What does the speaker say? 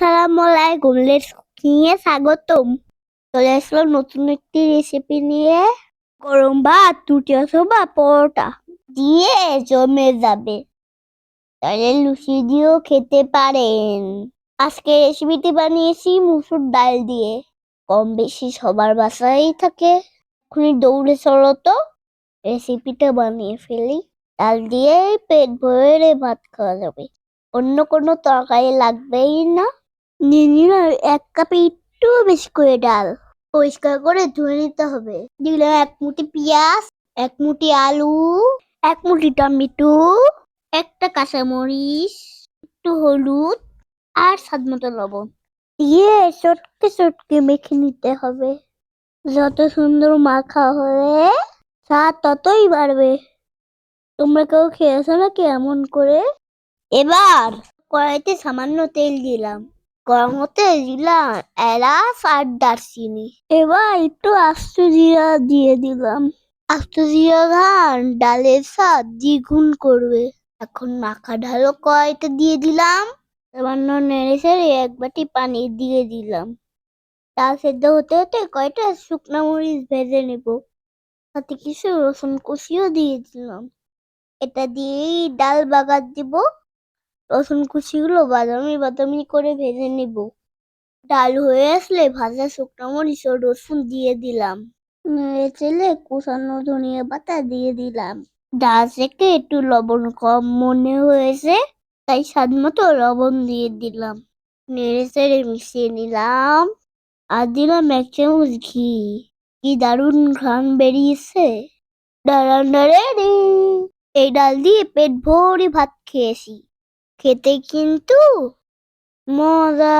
আসসালামু আলাইকুম লেটস কুকিংয়ে স্বাগতম চলে আসলো নতুন একটি রেসিপি নিয়ে গরম ভাত রুটি অথবা পরোটা দিয়ে জমে যাবে তাহলে লুচি দিয়েও খেতে পারেন আজকে রেসিপিটি বানিয়েছি মুসুর ডাল দিয়ে কম বেশি সবার বাসায় থাকে এখনই দৌড়ে চলো তো রেসিপিটা বানিয়ে ফেলি ডাল দিয়ে পেট ভরে ভাত খাওয়া যাবে অন্য কোনো তরকারি লাগবেই না নিয়ে এক কাপে একটু বেশি করে ডাল। পরিষ্কার করে ধুয়ে নিতে হবে। দিলাম এক মুঠি পেঁয়াজ, এক মুঠি আলু, এক মুঠি টমেটো, একটা কাঁচামরিচ, একটু হলুদ আর স্বাদ মতো লবণ। দিয়ে চটকে চটকে মেখে নিতে হবে। যত সুন্দর মাখা হবে স্বাদ ততই বাড়বে। তোমরা কেউ খেয়েছো নাকি এমন করে? এবার কড়াইতে সামান্য তেল দিলাম। গরম হতে দিলাম এলাচ আর দারচিনি। এবার একটু আস্ত জিরা দিয়ে দিলাম। আস্ত জিরা ধান ডালের স্বাদ দ্বিগুণ করবে। এখন মাখা ঢালো কড়াইতে দিয়ে দিলাম। সামান্য নেড়ে ছেড়ে এক বাটি পানি দিয়ে দিলাম। ডাল সেদ্ধ হতে হতে কয়টা শুকনো মরিচ ভেজে নেব। সাথে কিছু রসুন কুচিও দিয়ে দিলাম। এটা দিয়েই ডাল বাগার দিব। রসুন কুচিগুলো বাদামি বাদামি করে ভেজে নিব। ডাল হয়ে আসলে ভাজা শুকনো মরিচ ও রসুন দিয়ে দিলাম। নেড়ে চেলে কুচানো ধনিয়া পাতা দিয়ে দিলাম। ডাল থেকে একটু লবণ কম মনে হয়েছে, তাই স্বাদ মতো লবণ দিয়ে দিলাম। নেড়ে চেড়ে মিশিয়ে নিলাম আর দিলাম এক চামচ ঘি। কি দারুণ ঘ্রাণ বেরিয়েছে। ডাল রেডি এই ডাল দিয়ে পেট ভরে ভাত খেয়েছি। খেতে কিন্তু মজা।